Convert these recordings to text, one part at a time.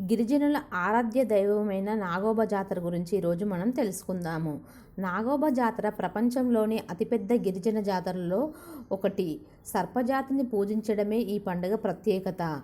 గిరిజనుల ఆరాధ్య దైవమైన నాగోబ జాతర గురించి ఈరోజు మనం తెలుసుకుందాము. నాగోబ జాతర ప్రపంచంలోనే అతిపెద్ద గిరిజన జాతరలో ఒకటి. సర్పజాతిని పూజించడమే ఈ పండుగ ప్రత్యేకత.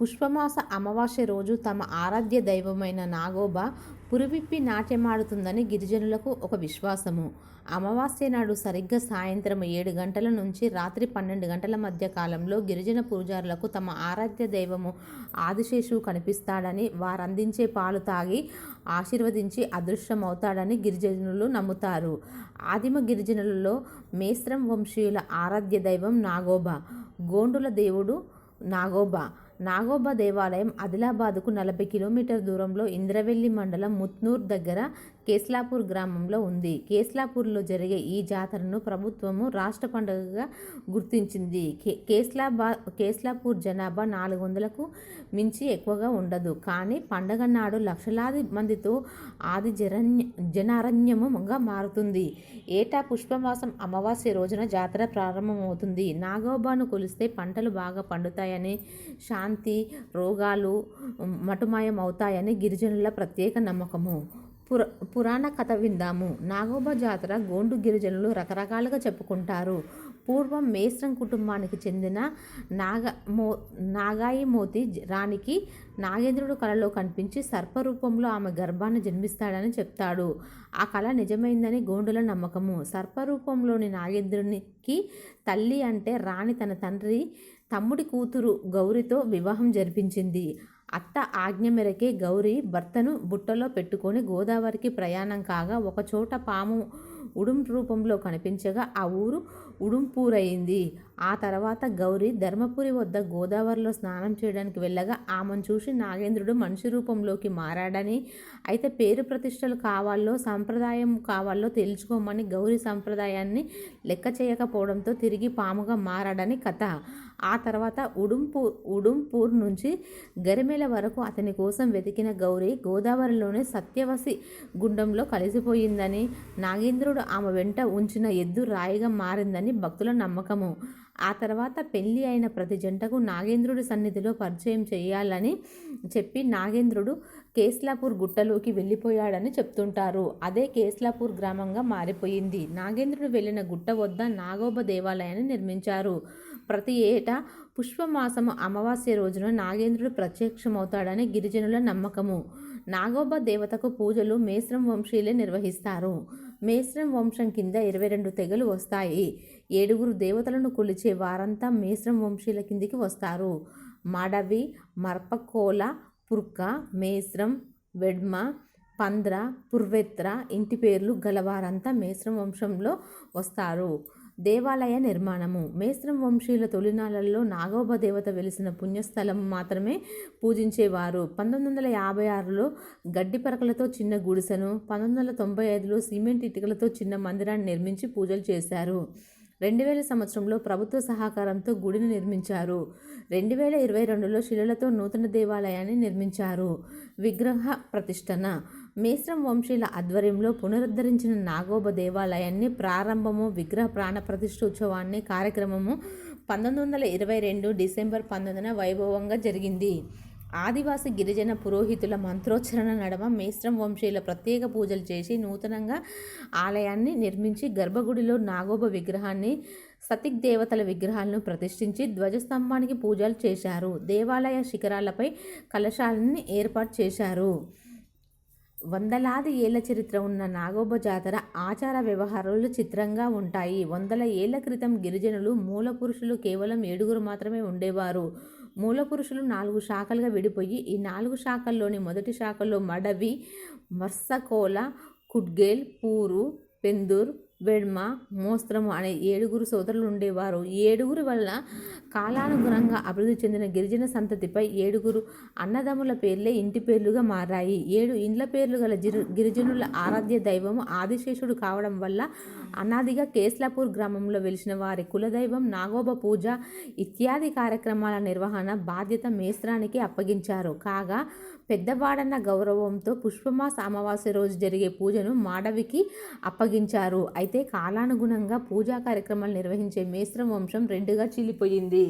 పుష్పమాస అమావాస్య రోజు తమ ఆరాధ్య దైవమైన నాగోబ పురువిప్పి నాట్యమాడుతుందని గిరిజనులకు ఒక విశ్వాసము. అమావాస్య నాడు సరిగ్గా సాయంత్రం ఏడు గంటల నుంచి రాత్రి పన్నెండు గంటల మధ్య కాలంలో గిరిజన పూజారులకు తమ ఆరాధ్య దైవము ఆదిశేషువు కనిపిస్తాడని వారందించే పాలు తాగి ఆశీర్వదించి అదృశ్యమవుతాడని గిరిజనులు నమ్ముతారు. ఆదిమ గిరిజనులలో మేస్త్రం వంశీయుల ఆరాధ్య దైవం నాగోబా గోండుల దేవుడు నాగోబా నాగోబా దేవాలయం ఆదిలాబాద్కు నలభై కిలోమీటర్ దూరంలో ఇంద్రవెల్లి మండలం ముత్నూర్ దగ్గర కేస్లాపూర్ గ్రామంలో ఉంది. కేస్లాపూర్లో జరిగే ఈ జాతరను ప్రభుత్వము రాష్ట్ర పండుగగా గుర్తించింది. కే కేస్లాబా కేస్లాపూర్ జనాభా నాలుగు వందలకు మించి ఎక్కువగా ఉండదు. కానీ పండగ నాడు లక్షలాది మందితో ఆది జరణ్య జనారణ్యముగా మారుతుంది. ఏటా పుష్పమాసం అమావాస్య రోజున జాతర ప్రారంభమవుతుంది. నాగోబాను కొలిస్తే పంటలు బాగా పండుతాయని శాంతి శాంతి రోగాలు మటుమాయం అవుతాయని గిరిజనుల ప్రత్యేక నమ్మకము. పుర పురాణ కథ విందాము. నాగోబా జాతర గోండు గిరిజనులు రకరకాలుగా చెప్పుకుంటారు. పూర్వం మేస్రం కుటుంబానికి చెందిన నాగ మో నాగాయి మోతి రాణికి నాగేంద్రుడు కళలో కనిపించి సర్పరూపంలో ఆమె గర్భాన్ని జన్మిస్తాడని చెప్తాడు. ఆ కళ నిజమైందని గోండుల నమ్మకము. సర్పరూపంలోని నాగేంద్రునికి తల్లి అంటే రాణి తన తండ్రి తమ్ముడి కూతురు గౌరితో వివాహం జరిపించింది. అత్త ఆజ్ఞ మేరకే గౌరి భర్తను బుట్టలో పెట్టుకొని గోదావరికి ప్రయాణం కాగా ఒకచోట పాము ఉడుం రూపంలో కనిపించగా ఆ ఊరు ఉడుంపూరయింది ఆ తర్వాత గౌరి ధర్మపురి వద్ద గోదావరిలో స్నానం చేయడానికి వెళ్ళగా ఆమెను చూసి నాగేంద్రుడు మనిషి రూపంలోకి మారాడని అయితే పేరు ప్రతిష్టలు కావాలో సంప్రదాయం కావాలో తెలుసుకోమని గౌరీ సంప్రదాయాన్ని లెక్క చేయకపోవడంతో తిరిగి పాముగా మారాడని కథ. ఆ తర్వాత ఉడుంపూర్ ఉడుంపూర్ నుంచి గరిమెల వరకు అతని కోసం వెతికిన గౌరి గోదావరిలోని సత్యవసి గుండంలో కలిసిపోయిందని నాగేంద్రుడు ఆమె వెంట ఉంచిన ఎద్దు రాయిగా మారిందని భక్తుల నమ్మకము. ఆ తర్వాత పెళ్ళి అయిన ప్రతి జంటకు నాగేంద్రుడి సన్నిధిలో పరిచయం చేయాలని చెప్పి నాగేంద్రుడు కేస్లాపూర్ గుట్టలోకి వెళ్ళిపోయాడని చెప్తుంటారు. అదే కేస్లాపూర్ గ్రామంగా మారిపోయింది. నాగేంద్రుడు వెళ్ళిన గుట్ట వద్ద నాగోబ దేవాలయాన్ని నిర్మించారు. ప్రతి ఏటా పుష్పమాసము అమావాస్య రోజున నాగేంద్రుడు ప్రత్యక్షమవుతాడని గిరిజనుల నమ్మకము. నాగోబ దేవతకు పూజలు మేస్రం వంశీయులే నిర్వహిస్తారు. మేశ్రం వంశం కింద ఇరవై రెండు తెగలు వస్తాయి. ఏడుగురు దేవతలను కొలిచే వారంతా మేశ్రం వంశీల కిందికి వస్తారు. మాడవి మర్పకోల పుర్క మేశ్రం వెడ్మ పంద్ర పుర్వెత్ర ఇంటి పేర్లు గలవారంతా మేశ్రం వంశంలో వస్తారు. దేవాలయ నిర్మాణము. మేస్త్రం వంశీయుల తొలినాళ్ళలో నాగోబ దేవత వెలిసిన పుణ్యస్థలం మాత్రమే పూజించేవారు. పంతొమ్మిది వందల యాభై ఆరులో గడ్డి పరకలతో చిన్న గుడిసెను పంతొమ్మిది వందల తొంభై ఐదులో సిమెంట్ ఇటుకలతో చిన్న మందిరాన్ని నిర్మించి పూజలు చేశారు. రెండు వేల సంవత్సరంలో ప్రభుత్వ సహకారంతో గుడిని నిర్మించారు. రెండు వేల ఇరవై రెండులో శిలలతో నూతన దేవాలయాన్ని నిర్మించారు. విగ్రహ ప్రతిష్టన మేస్రం వంశీయుల ఆధ్వర్యంలో పునరుద్ధరించిన నాగోబ దేవాలయాన్ని ప్రారంభము విగ్రహ ప్రాణ ప్రతిష్టోత్సవాన్ని కార్యక్రమము పంతొమ్మిది వందల ఇరవై రెండు డిసెంబర్ పంతొమ్మిదిన వైభవంగా జరిగింది. ఆదివాసి గిరిజన పురోహితుల మంత్రోచ్చరణ నడమ మేస్త్రం వంశీయుల ప్రత్యేక పూజలు చేసి నూతనంగా ఆలయాన్ని నిర్మించి గర్భగుడిలో నాగోబ విగ్రహాన్ని సతిక్ దేవతల విగ్రహాలను ప్రతిష్ఠించి ధ్వజస్తంభానికి పూజలు చేశారు. దేవాలయ శిఖరాలపై కలశాలని ఏర్పాటు చేశారు. వందలాది ఏళ్ళ చరిత్ర ఉన్న నాగోబ జాతర ఆచార వ్యవహారాలు చిత్రంగా ఉంటాయి. వందల ఏళ్ళ క్రితం గిరిజనులు మూల పురుషులు కేవలం ఏడుగురు మాత్రమే ఉండేవారు. మూల పురుషులు నాలుగు శాఖలుగా విడిపోయి ఈ నాలుగు శాఖల్లోని మొదటి శాఖలో మడవి మర్సకోల కుడ్గేల్ పూరు పెందూర్ వెడ్మ మోస్త్రము అనే ఏడుగురు సోదరులు ఉండేవారు. ఏడుగురు వల్ల కాలానుగుణంగా అభివృద్ధి చెందిన గిరిజన సంతతిపై ఏడుగురు అన్నదమ్ముల పేర్లే ఇంటి పేర్లుగా మారాయి. ఏడు ఇండ్ల పేర్లు గల గిరిజనుల ఆరాధ్య దైవము ఆదిశేషుడు కావడం వల్ల అనాదిగా కేస్లాపూర్ గ్రామంలో వెలిసిన వారి కులదైవం నాగోబ పూజ ఇత్యాది కార్యక్రమాల నిర్వహణ బాధ్యత మేస్త్రానికి అప్పగించారు. కాగా పెద్దవాడన్న గౌరవంతో పుష్పమాస అమావాస్య రోజు జరిగే పూజను మాడవికి అప్పగించారు. అయితే కాలానుగుణంగా పూజా కార్యక్రమాలు నిర్వహించే మేస్త్రం వంశం రెండుగా చీలిపోయింది.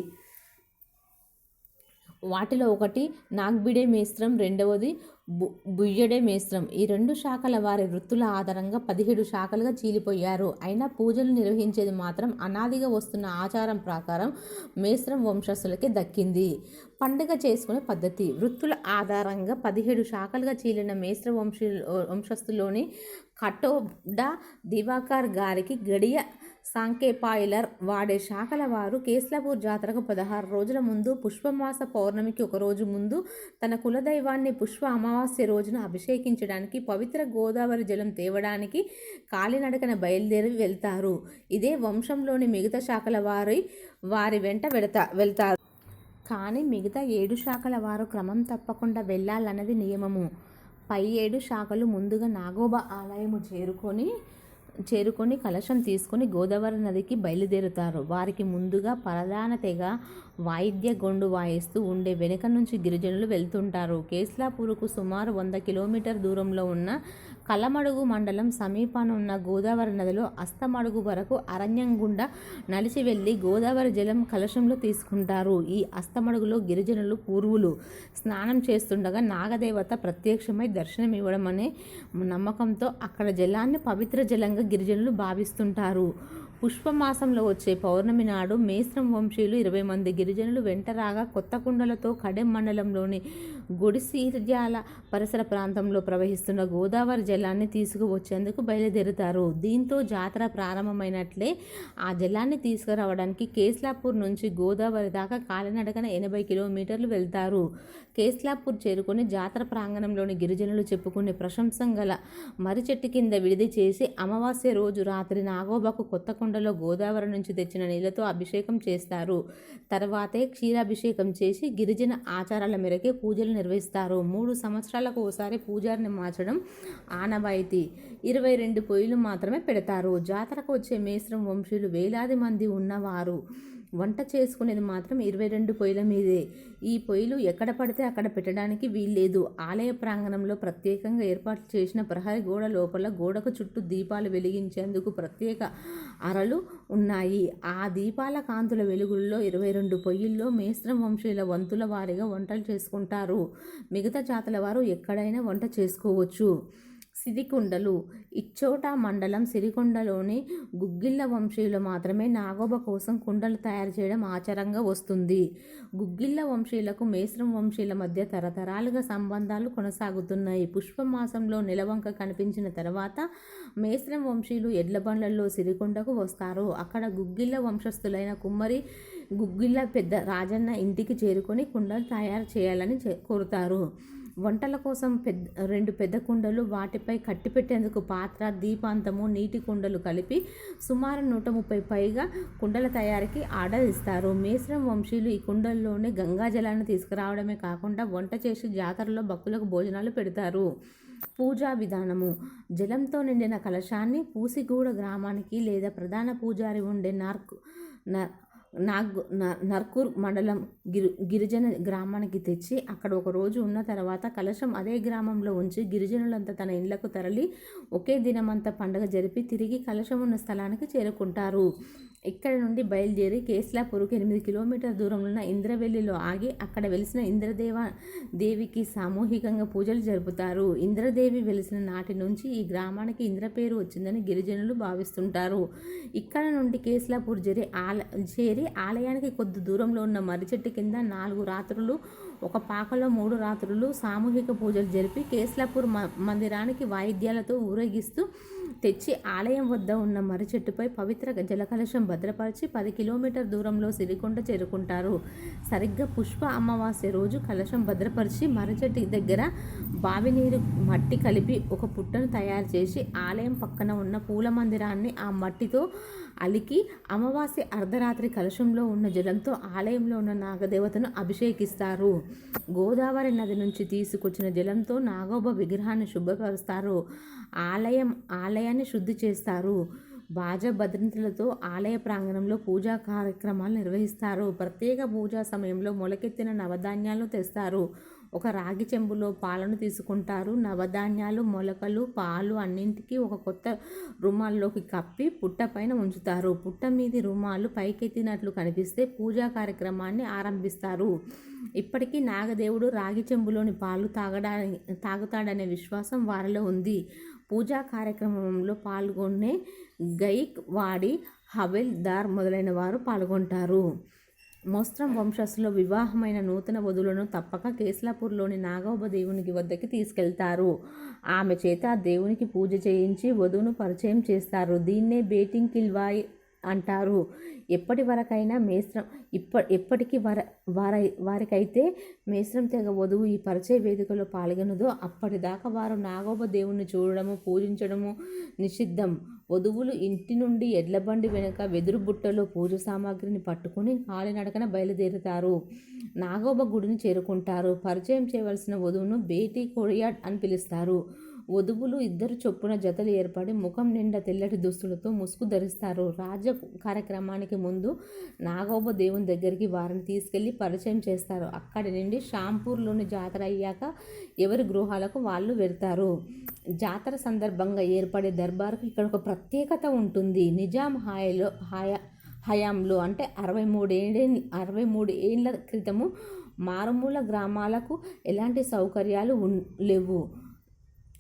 వాటిలో ఒకటి నాగ్బిడే మేస్త్రం రెండవది బు బుయ్యడే మేస్త్రం. ఈ రెండు శాఖల వారి వృత్తుల ఆధారంగా పదిహేడు శాఖలుగా చీలిపోయారు. అయినా పూజలు నిర్వహించేది మాత్రం అనాదిగా వస్తున్న ఆచారం ప్రకారం మేస్త్రం వంశస్థులకే దక్కింది. పండుగ చేసుకునే పద్ధతి. వృత్తుల ఆధారంగా పదిహేడు శాఖలుగా చీలిన మేస్త్ర వంశీ వంశస్థులోని కటోడా దివాకర్ గారికి గడియ సాంకేపాయిలర్ వాడే శాఖల వారు కేస్లాపూర్ జాతరకు పదహారు రోజుల ముందు పుష్పమాస పౌర్ణమికి ఒక రోజు ముందు తన కులదైవాన్ని పుష్ప అమావాస్య రోజున అభిషేకించడానికి పవిత్ర గోదావరి జలం తేవడానికి కాలినడకన బయలుదేరి వెళ్తారు. ఇదే వంశంలోని మిగతా శాఖల వారి వారి వెంట వెడతా వెళ్తారు. కానీ మిగతా ఏడు శాఖల వారు క్రమం తప్పకుండా వెళ్ళాలన్నది నియమము. పై ఏడు శాఖలు ముందుగా నాగోబా ఆలయము చేరుకొని చేరుకొని కలశం తీసుకొని గోదావరి నదికి బయలుదేరుతారు. వారికి ముందుగా ప్రధాన తెగ వాయిద్య గొండు వాయిస్తూ ఉండే వెనుక నుంచి గిరిజనులు వెళ్తుంటారు. కేస్లాపూర్కు సుమారు వంద కిలోమీటర్ దూరంలో ఉన్న కలమడుగు మండలం సమీపాన ఉన్న గోదావరి నదిలో అస్తమడుగు వరకు అరణ్యం గుండా నడిచి వెళ్ళి గోదావరి జలం కలశంలో తీసుకుంటారు. ఈ అస్తమడుగులో గిరిజనులు పూర్వులు స్నానం చేస్తుండగా నాగదేవత ప్రత్యక్షమై దర్శనం ఇవ్వడం అనే నమ్మకంతో అక్కడ జలాన్ని పవిత్ర జలంగా గిరిజనులు భావిస్తుంటారు. పుష్పమాసంలో వచ్చే పౌర్ణమి నాడు మేస్రం వంశీయులు ఇరవై మంది గిరిజనులు వెంటరాగా కొత్త కుండలతో కడెం మండలంలోని గుడిసీర్జాల పరిసర ప్రాంతంలో ప్రవహిస్తున్న గోదావరి జలాన్ని తీసుకువచ్చేందుకు బయలుదేరుతారు. దీంతో జాతర ప్రారంభమైనట్లే ఆ జలాన్ని తీసుకురావడానికి కేస్లాపూర్ నుంచి గోదావరి దాకా కాలినడకన ఎనభై కిలోమీటర్లు వెళ్తారు. కేస్లాపూర్ చేరుకొని జాతర ప్రాంగణంలోని గిరిజనులు చెప్పుకునే ప్రశంసం గల మర్రి చెట్టు కింద విడిది చేసి అమావాస్య రోజు రాత్రి నాగోబాకు కొత్త కుండలో గోదావరి నుంచి తెచ్చిన నీళ్ళతో అభిషేకం చేస్తారు. తర్వాతే క్షీరాభిషేకం చేసి గిరిజన ఆచారాల మేరకే పూజలు నిర్వహిస్తారు. మూడు సంవత్సరాలకు ఒకసారి పూజారిని మార్చడం ఆనవాయితీ. ఇరవై రెండు పొయ్యిలు మాత్రమే పెడతారు. జాతరకు వచ్చే మేస్త్రం వంశీయులు వేలాది మంది ఉన్నవారు. వంట చేసుకునేది మాత్రం ఇరవై రెండు పొయ్యిల మీదే. ఈ పొయ్యిలు ఎక్కడ పడితే అక్కడ పెట్టడానికి వీల్లేదు. ఆలయ ప్రాంగణంలో ప్రత్యేకంగా ఏర్పాటు చేసిన ప్రహరీ గోడ లోపల గోడకు చుట్టూ దీపాలు వెలిగించేందుకు ప్రత్యేక అరలు ఉన్నాయి. ఆ దీపాల కాంతుల వెలుగుల్లో ఇరవై రెండు పొయ్యిల్లో మేస్త్రం వంశీయుల వంతుల వారిగా వంటలు చేసుకుంటారు. మిగతా జాతుల వారు ఎక్కడైనా వంట చేసుకోవచ్చు. సిరికొండలు ఇచ్చోట మండలం సిరికొండలోని గుగ్గిళ్ళ వంశీయులు మాత్రమే నాగోబ కోసం కుండలు తయారు చేయడం ఆచారంగా వస్తుంది. గుగ్గిళ్ళ వంశీయులకు మేస్రం వంశీయుల మధ్య తరతరాలుగా సంబంధాలు కొనసాగుతున్నాయి. పుష్పమాసంలో నిలవంక కనిపించిన తర్వాత మేస్రం వంశీయులు ఎడ్ల బండ్లలో సిరికొండకు వస్తారు. అక్కడ గుగ్గిళ్ళ వంశస్థులైన కుమ్మరి గుగ్గిళ్ళ పెద్ద రాజన్న ఇంటికి చేరుకొని కుండలు తయారు చేయాలని కోరుతారు. వంటల కోసం పెద్ద రెండు పెద్ద కుండలు వాటిపై కట్టిపెట్టేందుకు పాత్ర దీపాంతము నీటి కుండలు కలిపి సుమారు నూట ముప్పై పైగా కుండల తయారీకి ఆర్డర్ ఇస్తారు. మేస్రం వంశీయులు ఈ కుండల్లోనే గంగా జలాన్ని తీసుకురావడమే కాకుండా వంట చేసి జాతరలో భక్తులకు భోజనాలు పెడతారు. పూజా విధానము. జలంతో నిండిన కలశాన్ని పూసిగూడ గ్రామానికి లేదా ప్రధాన పూజారి ఉండే నార్క్ నాగ్ నర్కూర్ మండలం గిరి గిరిజన గ్రామానికి తెచ్చి అక్కడ ఒక రోజు ఉన్న తర్వాత కలశం అదే గ్రామంలో ఉంచి గిరిజనులంతా తన ఇళ్ళకు తరలి ఒకే దినమంతా పండగ జరిపి తిరిగి కలశం ఉన్న స్థలానికి చేరుకుంటారు. ఇక్కడ నుండి బయలుదేరి కేస్లాపూర్కు ఎనిమిది కిలోమీటర్ దూరంలో ఉన్న ఇంద్రవెల్లిలో ఆగి అక్కడ వెలిసిన ఇంద్రదేవ దేవికి సామూహికంగా పూజలు జరుపుతారు. ఇంద్రదేవి వెలిసిన నాటి నుంచి ఈ గ్రామానికి ఇంద్ర పేరు వచ్చిందని గిరిజనులు భావిస్తుంటారు. ఇక్కడ నుండి కేస్లాపూర్ చేరి ఆల చేరి ఆలయానికి కొద్ది దూరంలో ఉన్న మర్రి చెట్టు కింద నాలుగు రాత్రులు ఒక పాకలో మూడు రాత్రులు సామూహిక పూజలు జరిపి కేస్లాపూర్ మందిరానికి వాయిద్యాలతో ఊరేగిస్తూ తెచ్చి ఆలయం వద్ద ఉన్న మర్రి చెట్టుపై పవిత్ర జలకలశం భద్రపరిచి పది కిలోమీటర్ దూరంలో సిరికొండ చేరుకుంటారు. సరిగ్గా పుష్ప అమావాస్య రోజు కలశం భద్రపరిచి మర్రి చెట్టు దగ్గర బావి నీరు మట్టి కలిపి ఒక పుట్టను తయారు చేసి ఆలయం పక్కన ఉన్న పూల మందిరాన్ని ఆ మట్టితో అలికి అమావాస్య అర్ధరాత్రి కలశంలో ఉన్న జలంతో ఆలయంలో ఉన్న నాగదేవతను అభిషేకిస్తారు. గోదావరి నది నుంచి తీసుకొచ్చిన జలంతో నాగోబ విగ్రహాన్ని శుభ్రపరుస్తారు. ఆలయం ఆలయాన్ని శుద్ధి చేస్తారు. బాజ భద్రతలతో ఆలయ ప్రాంగణంలో పూజా కార్యక్రమాలు నిర్వహిస్తారు. ప్రత్యేక పూజా సమయంలో మొలకెత్తిన నవధాన్యాలు తెస్తారు. ఒక రాగి చెంబులో పాలను తీసుకుంటారు. నవధాన్యాలు మొలకలు పాలు అన్నింటికీ ఒక కొత్త రుమాల్లోకి కప్పి పుట్ట పైన ఉంచుతారు. పుట్ట మీది రుమాలు పైకెత్తినట్లు కనిపిస్తే పూజా కార్యక్రమాన్ని ఆరంభిస్తారు. ఇప్పటికీ నాగదేవుడు రాగి చెంబులోని పాలు తాగడానికి తాగుతాడనే విశ్వాసం వారిలో ఉంది. పూజా కార్యక్రమంలో పాల్గొనే గైక్ వాడి హవెల్దార్ మొదలైన వారు పాల్గొంటారు. మోస్త్రం వంశస్థులో వివాహమైన నూతన వధువులను తప్పక కేస్లాపూర్లోని నాగోబ దేవునికి వద్దకి తీసుకెళ్తారు. ఆమె చేత దేవునికి పూజ చేయించి వధువును పరిచయం చేస్తారు. దీన్నే బేటింగ్ కిల్వాయ్ అంటారు. ఎప్పటి వరకైనా మేస్త్రం ఇప్ప ఎప్పటికీ వర వారై వారికైతే మేస్త్రం తెగ వధువు ఈ పరిచయ వేదికలో పాల్గొనదో అప్పటిదాకా వారు నాగోబ దేవుణ్ణి చూడడము పూజించడము నిషిద్ధం. వధువులు ఇంటి నుండి ఎడ్లబండి వెనుక వెదురు బుట్టలో పూజ సామాగ్రిని పట్టుకుని కాలినడకన బయలుదేరుతారు. నాగోబ గుడిని చేరుకుంటారు. పరిచయం చేయవలసిన వధువును బేటీ కొడియాడ్ అని పిలుస్తారు. వధువులు ఇద్దరు చొప్పున జతలు ఏర్పడి ముఖం నిండా తెల్లటి దుస్తులతో ముసుగు ధరిస్తారు. రాజ కార్యక్రమానికి ముందు నాగోబ దేవుని దగ్గరికి వారిని తీసుకెళ్ళి పరిచయం చేస్తారు. అక్కడి నుండి షాంపూర్లోని జాతర అయ్యాక ఎవరి గృహాలకు వాళ్ళు వెళ్తారు? జాతర సందర్భంగా ఏర్పడే దర్బార్కు ఇక్కడ ఒక ప్రత్యేకత ఉంటుంది. నిజాం హాయలో హాయా హయాంలో అంటే అరవై మూడేళ్ళే అరవై మూడు ఏళ్ళ క్రితము మారుమూల గ్రామాలకు ఎలాంటి సౌకర్యాలు ఉన్ లేవు.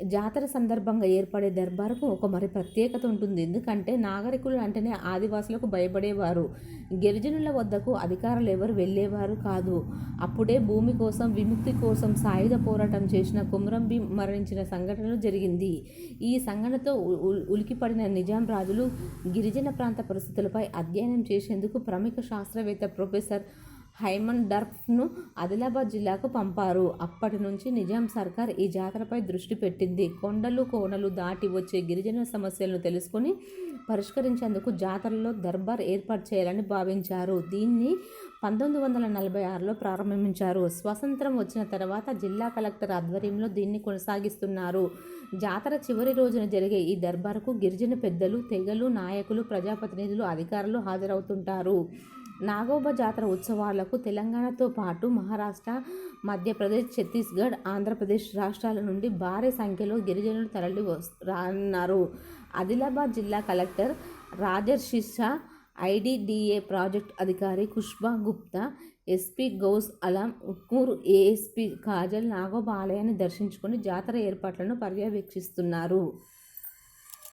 జాతర సందర్భంగా ఏర్పడే దర్బార్కు ఒక మరి ప్రత్యేకత ఉంటుంది. ఎందుకంటే నాగరికులు అంటేనే ఆదివాసులకు భయపడేవారు. గిరిజనుల వద్దకు అధికారులు ఎవరు వెళ్ళేవారు కాదు. అప్పుడే భూమి కోసం విముక్తి కోసం సాయుధ పోరాటం చేసిన కుమరం భీం మరణించిన సంఘటనలు జరిగింది. ఈ సంఘటనతో ఉ- ఉలికిపడిన నిజాం రాజులు గిరిజన ప్రాంత పరిస్థితులపై అధ్యయనం చేసేందుకు ప్రముఖ శాస్త్రవేత్త ప్రొఫెసర్ హైమన్ డర్ఫ్ను ఆదిలాబాద్ జిల్లాకు పంపారు. అప్పటి నుంచి నిజాం సర్కార్ ఈ జాతరపై దృష్టి పెట్టింది. కొండలు కోనలు దాటి వచ్చే గిరిజన సమస్యలను తెలుసుకొని పరిష్కరించేందుకు జాతరలో దర్బార్ ఏర్పాటు చేయాలని భావించారు. దీన్ని పంతొమ్మిది వందల నలభై ఆరులో ప్రారంభించారు. స్వతంత్రం వచ్చిన తర్వాత జిల్లా కలెక్టర్ ఆధ్వర్యంలో దీన్ని కొనసాగిస్తున్నారు. జాతర చివరి రోజున జరిగే ఈ దర్బార్కు గిరిజన పెద్దలు తెగలు నాయకులు ప్రజాప్రతినిధులు అధికారులు హాజరవుతుంటారు. నాగోబా జాతర ఉత్సవాలకు తెలంగాణతో పాటు మహారాష్ట్ర మధ్యప్రదేశ్ ఛత్తీస్గఢ్ ఆంధ్రప్రదేశ్ రాష్ట్రాల నుండి భారీ సంఖ్యలో గిరిజనులు తరలి రానున్నారు. ఆదిలాబాద్ జిల్లా కలెక్టర్ రాజర్షిషా ఐడిడిఏ ప్రాజెక్ట్ అధికారి కుష్బా గుప్తా ఎస్పీ గౌస్ అలాం ఉక్కూరు ఏఎస్పీ కాజల్ నాగోబా ఆలయాన్ని దర్శించుకొని జాతర ఏర్పాట్లను పర్యవేక్షిస్తున్నారు.